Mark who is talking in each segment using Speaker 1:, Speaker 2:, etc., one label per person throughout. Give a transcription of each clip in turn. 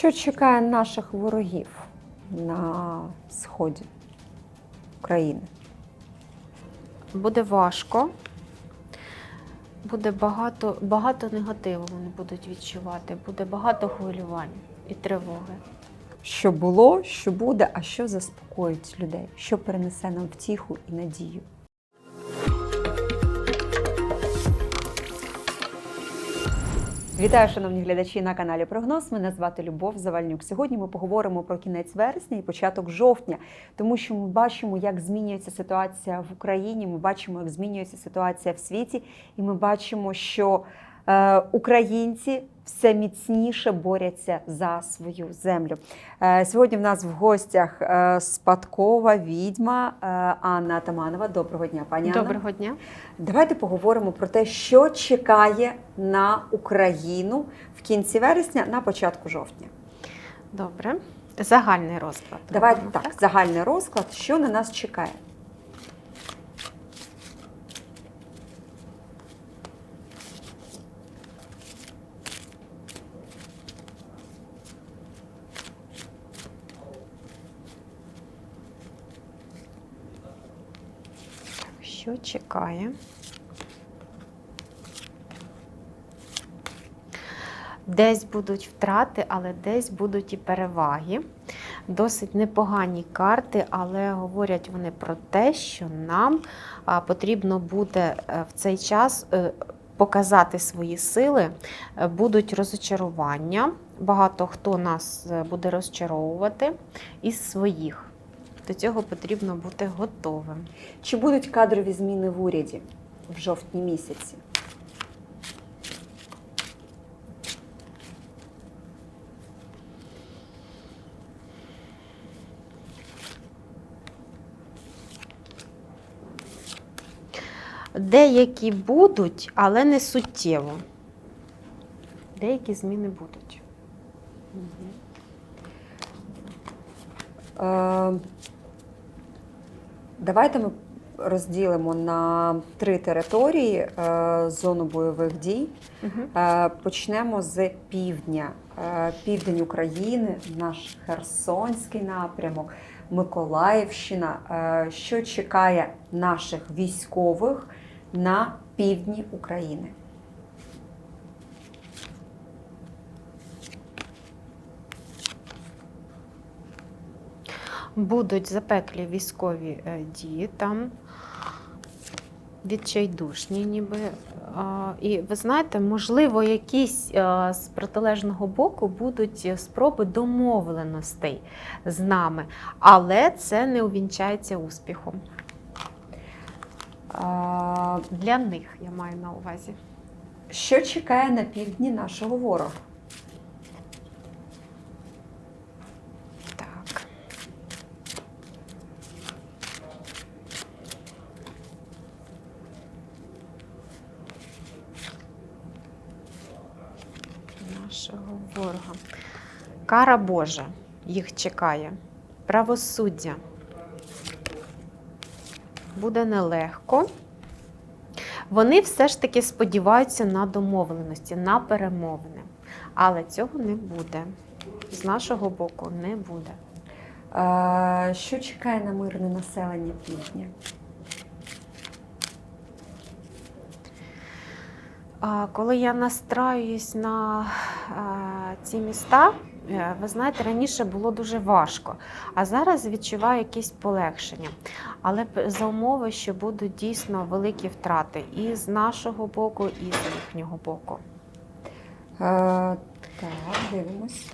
Speaker 1: Що чекає наших ворогів на сході України?
Speaker 2: Буде важко, буде багато, багато негативу вони будуть відчувати, буде багато хвилювань і тривоги.
Speaker 1: Що було, що буде, а що заспокоїть людей, що перенесе нам втіху і надію. Вітаю, шановні глядачі на каналі Прогноз. Мене звати Любов Завальнюк. Сьогодні ми поговоримо про кінець вересня і початок жовтня, тому що ми бачимо, як змінюється ситуація в Україні. Ми бачимо, як змінюється ситуація в світі, і ми бачимо, що е, українці все міцніше борються за свою землю. Е, сьогодні в нас в гостях е, спадкова відьма е, Анна Атаманова. Доброго дня, пані Анна.
Speaker 2: Доброго дня.
Speaker 1: Давайте поговоримо про те, що чекає на Україну в кінці вересня, на початку жовтня.
Speaker 2: Добре. Загальний розклад.
Speaker 1: Давайте
Speaker 2: робимо,
Speaker 1: так, загальний розклад, що на нас чекає.
Speaker 2: Що чекає? Десь будуть втрати, але десь будуть і переваги. Досить непогані карти, але говорять вони про те, що нам потрібно буде е, в цей час е, показати свої сили. Е, Будуть розочарування. Багато хто нас буде розчаровувати із своїх. До цього потрібно бути готовим.
Speaker 1: Чи будуть кадрові зміни в уряді в жовтні місяці?
Speaker 2: Деякі будуть, але не суттєво. Деякі зміни будуть.
Speaker 1: Е, Давайте ми розділимо на три території е, зону бойових дій. Е, Почнемо з півдня. Е, Південь України, наш Херсонський напрямок, Миколаївщина. Що чекає наших військових на півдні України?
Speaker 2: Будуть запеклі військові е, дії там, відчайдушні ніби. А, І ви знаєте, можливо, якісь е, з протилежного боку будуть спроби домовленостей з нами, але це не увінчається успіхом.
Speaker 1: Е,
Speaker 2: Для них я маю на увазі.
Speaker 1: Що чекає на півдні нашого ворога?
Speaker 2: Так. Нашого ворога. Кара Божа їх чекає. Правосуддя. Буде нелегко. Вони все ж таки сподіваються на домовленості, на перемовини. Але цього не буде. З нашого боку не буде.
Speaker 1: Е, Що чекає на мирне населення півдня?
Speaker 2: А, Коли я настраююсь на а, ці міста, ви знаєте, раніше було дуже важко, а зараз відчуваю якесь полегшення. Але за умови, що будуть дійсно великі втрати і з нашого боку, і з їхнього боку.
Speaker 1: Е, Так, дивимось.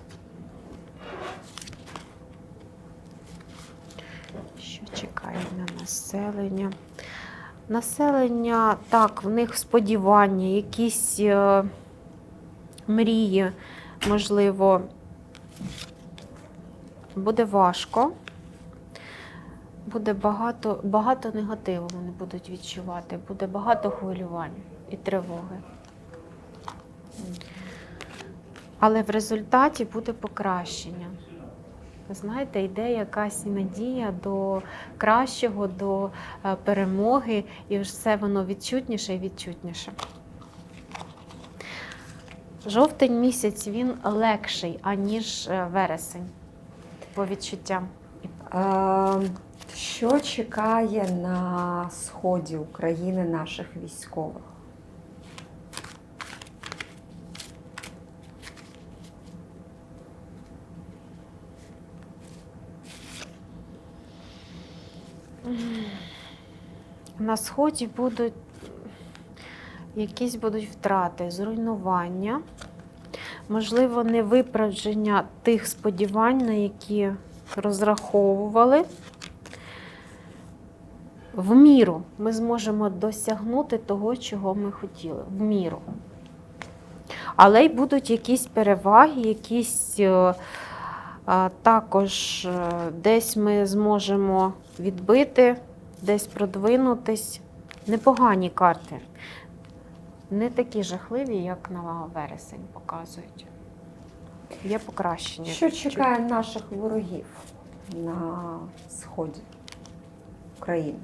Speaker 2: Що чекає на населення? Населення, так, в них сподівання, якісь е, мрії, можливо, буде важко. Буде багато, багато негативу вони будуть відчувати, буде багато хвилювань і тривоги. Але в результаті буде покращення. Знаєте, йде якась надія до кращого, до е, перемоги, і все воно відчутніше і відчутніше. Жовтень місяць він легший, аніж е, вересень. По відчуттям.
Speaker 1: Е, Що чекає на сході України наших військових?
Speaker 2: На сході будуть якісь будуть втрати, зруйнування, можливо, не виправдження тих сподівань, на які розраховували. В міру ми зможемо досягнути того, чого ми хотіли. В міру. Але й будуть якісь переваги, якісь е, також е, десь ми зможемо відбити, десь продвинутись. Непогані карти. Не такі жахливі, як на вересень показують. Є покращення.
Speaker 1: Що чекає наших ворогів на сході України?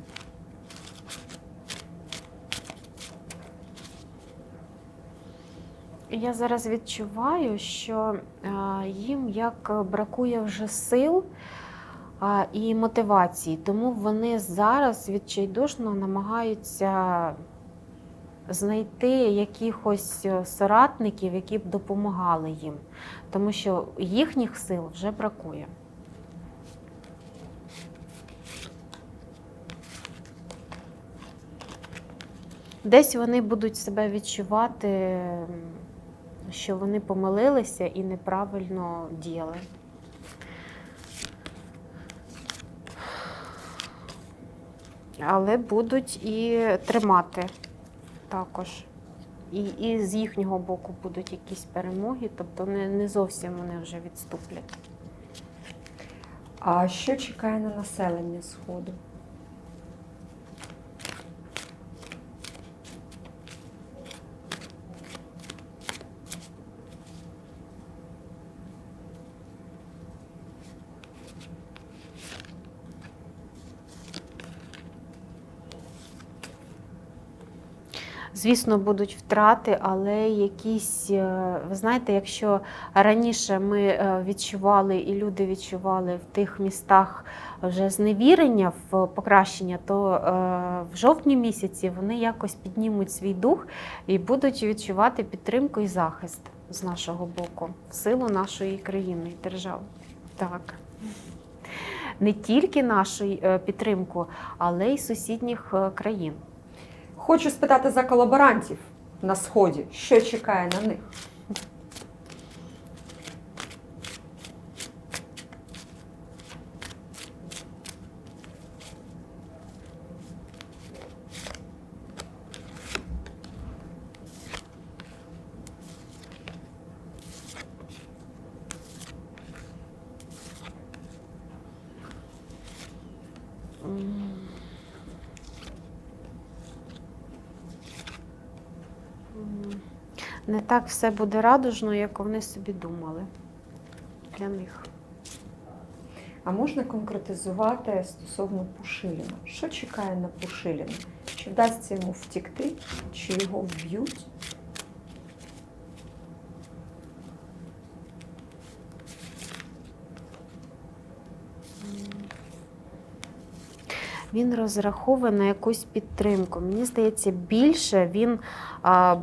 Speaker 2: Я зараз відчуваю, що е, їм як бракує вже сил а, і мотивації, тому вони зараз відчайдушно намагаються знайти якихось е, соратників, які б допомагали їм, тому що їхніх сил вже бракує. Десь вони будуть себе відчувати, що вони помилилися і неправильно діяли. Але будуть і тримати також. І, і з їхнього боку будуть якісь перемоги, тобто не, не зовсім вони вже відступлять.
Speaker 1: А що чекає на населення Сходу?
Speaker 2: Звісно, будуть втрати, але якісь, е, ви знаєте, якщо раніше ми е, відчували і люди відчували в тих містах вже зневірення в покращення, то е, в жовтні місяці вони якось піднімуть свій дух і будуть відчувати підтримку і захист з нашого боку, в силу нашої країни і держави. Так. Не тільки нашу підтримку, але й сусідніх країн.
Speaker 1: Хочу спитати за колаборантів на сході. Що чекає на них?
Speaker 2: Не так все буде радужно, як вони собі думали для них.
Speaker 1: А можна конкретизувати стосовно Пушиліна? Що чекає на Пушиліна? Чи вдасться йому втікти, чи його вб'ють?
Speaker 2: Він розраховує на якусь підтримку. Мені здається, більше він а,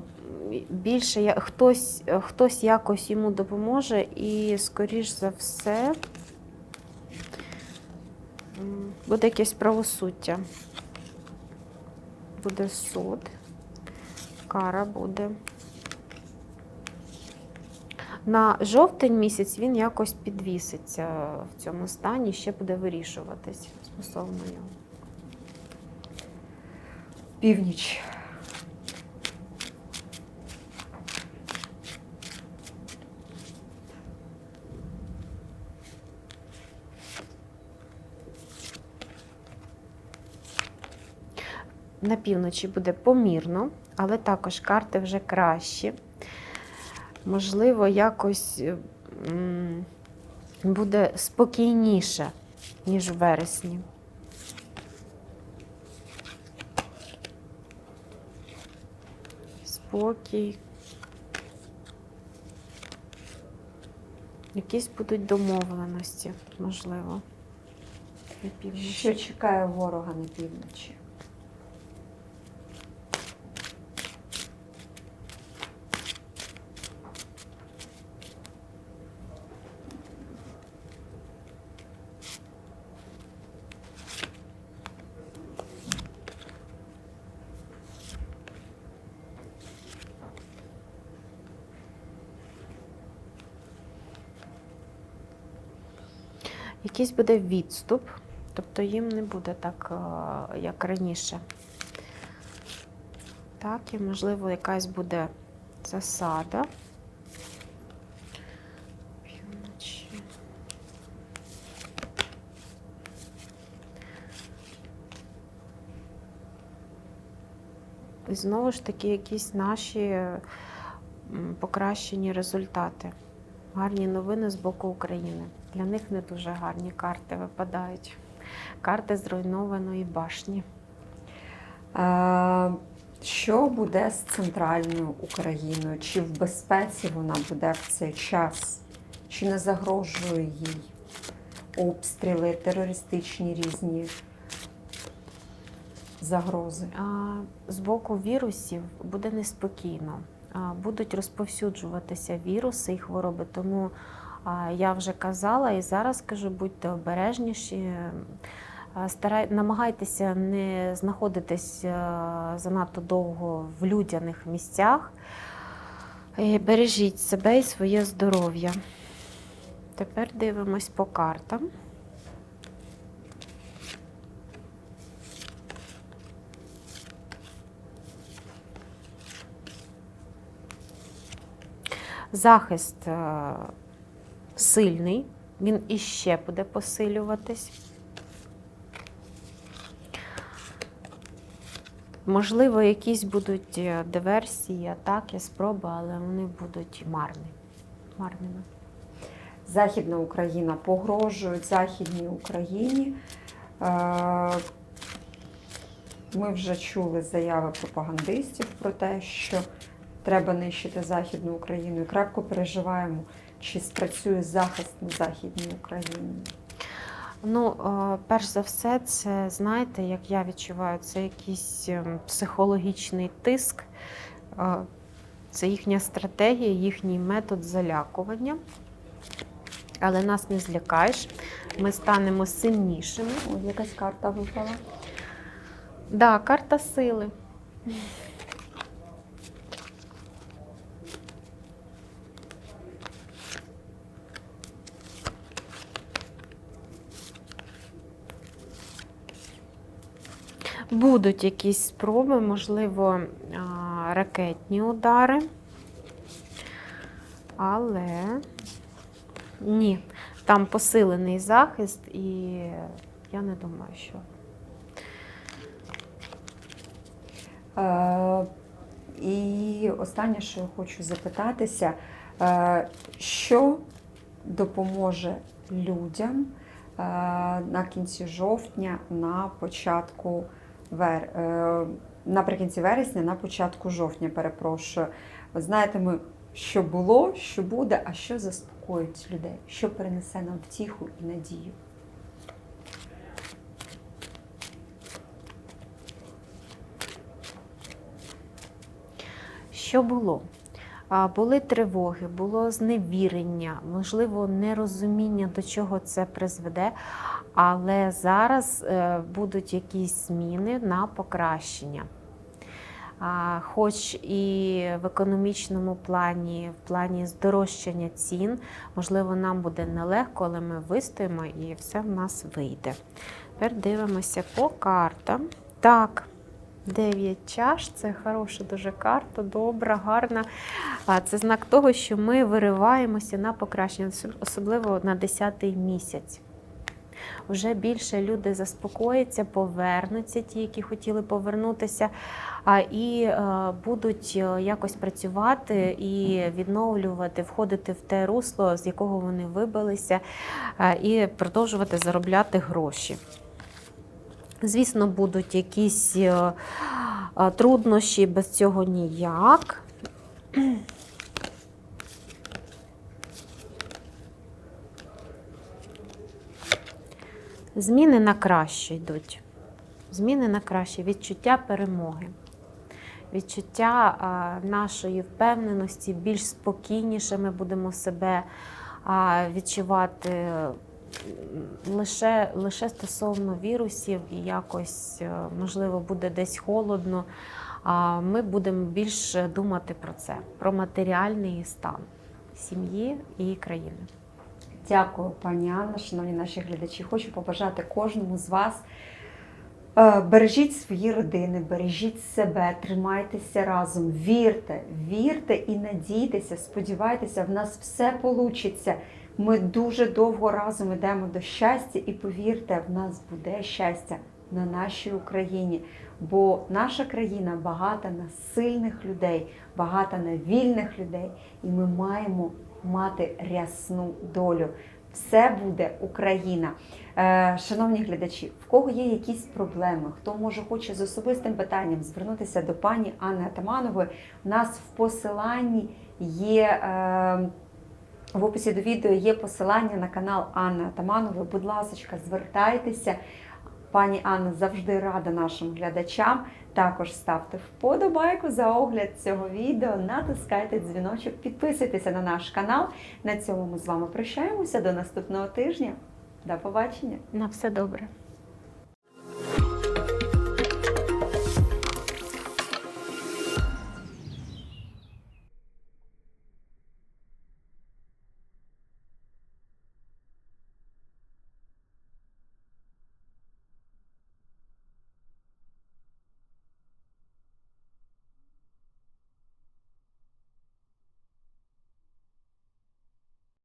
Speaker 2: більше я- хтось, хтось якось йому допоможе, і, скоріш за все, буде якесь правосуддя. Буде суд, кара буде. На жовтень місяць він якось підвіситься в цьому стані, ще буде вирішуватись стосовно нього.
Speaker 1: Північ.
Speaker 2: На півночі буде помірно, але також карти вже кращі. Можливо, якось е, буде спокійніше, ніж в вересні. Спокій. Якісь будуть домовленості, можливо. На півночі.
Speaker 1: Що чекає ворога на півночі?
Speaker 2: Якийсь буде відступ, тобто їм не буде так, е, як раніше. Так, і можливо, якась буде засада. І знову ж таки, якісь наші покращені результати. Гарні новини з боку України. Для них не дуже гарні карти випадають. Карти зруйнованої башні.
Speaker 1: Е, Що буде з центральною Україною? Чи в безпеці вона буде в цей час? Чи не загрожує їй обстріли, терористичні різні загрози?
Speaker 2: А, З боку вірусів буде неспокійно. Будуть розповсюджуватися віруси і хвороби. Тому а, я вже казала і зараз кажу, будьте обережніші. Старай, намагайтеся не знаходитись занадто довго в людяних місцях. І Бережіть себе і своє здоров'я. Тепер дивимось по картам. Захист е, сильний, він іще буде посилюватись. Можливо, якісь будуть е, диверсії, атаки, спроби, але вони будуть марні. марними.
Speaker 1: Західна Україна погрожують Західній Україні. Е, Ми вже чули заяви пропагандистів про те, що треба нищити Західну Україну і крапко переживаємо, чи спрацює захист на Західній Україні.
Speaker 2: Ну, е, перш за все, це знаєте, як я відчуваю, це якийсь ем, психологічний тиск, е, це їхня стратегія, їхній метод залякування. Але нас не злякаєш, ми станемо сильнішими.
Speaker 1: Ось якась карта випала.
Speaker 2: Да, карта сили. Будуть якісь спроби, можливо, ракетні удари. Але ні, там посилений захист, і я не думаю, що
Speaker 1: Е, І останнє, що я хочу запитатися, е, що допоможе людям е, на кінці жовтня, на початку вер... е, наприкінці вересня, на початку жовтня, перепрошую. Знаєте, ми що було, що буде, а що заспокоїть людей, що перенесе нам втіху і надію.
Speaker 2: Що було? Були тривоги, було зневірення, можливо, нерозуміння, до чого це призведе. Але зараз е, будуть якісь зміни на покращення. Хоч і в економічному плані, в плані здорожчання цін, можливо, нам буде нелегко, але ми вистоїмо і все в нас вийде. Тепер дивимося по картам. Так, 9 чаш це хороша дуже карта, добра, гарна. Це знак того, що ми вириваємося на покращення, особливо на 10-й місяць. Вже більше люди заспокояться, повернуться, ті, які хотіли повернутися, і е, будуть е, якось працювати і відновлювати, входити в те русло, з якого вони вибилися, е, і продовжувати заробляти гроші. Звісно, будуть якісь труднощі, без цього ніяк. Зміни на краще йдуть. Зміни на краще, відчуття перемоги, відчуття а, нашої впевненості, більш спокійніше ми будемо себе а, відчувати лише, лише стосовно вірусів і якось, е, можливо, буде десь холодно. А ми будемо більше думати про це, про матеріальний стан сім'ї і країни.
Speaker 1: Дякую, пані Анна, шановні наші глядачі. Хочу побажати кожному з вас. е, Бережіть свої родини, бережіть себе, тримайтеся разом, вірте, вірте і надійтеся, сподівайтеся, в нас все вийде. Ми дуже довго разом йдемо до щастя, і повірте, в нас буде щастя на нашій Україні. Бо наша країна багата на сильних людей, багата на вільних людей, і ми маємо мати рясну долю. Все буде Україна. Е, шановні глядачі, в кого є якісь проблеми, хто може хоче з особистим питанням звернутися до пані Анни Атаманової, у нас в посиланні є. Е, в описі до відео є посилання на канал Анни Атаманової. Будь ласка, звертайтеся. Пані Анна завжди рада нашим глядачам. Також ставте вподобайку за огляд цього відео, натискайте дзвіночок, підписуйтеся на наш канал. На цьому ми з вами прощаємося до наступного тижня. До побачення!
Speaker 2: На все добре.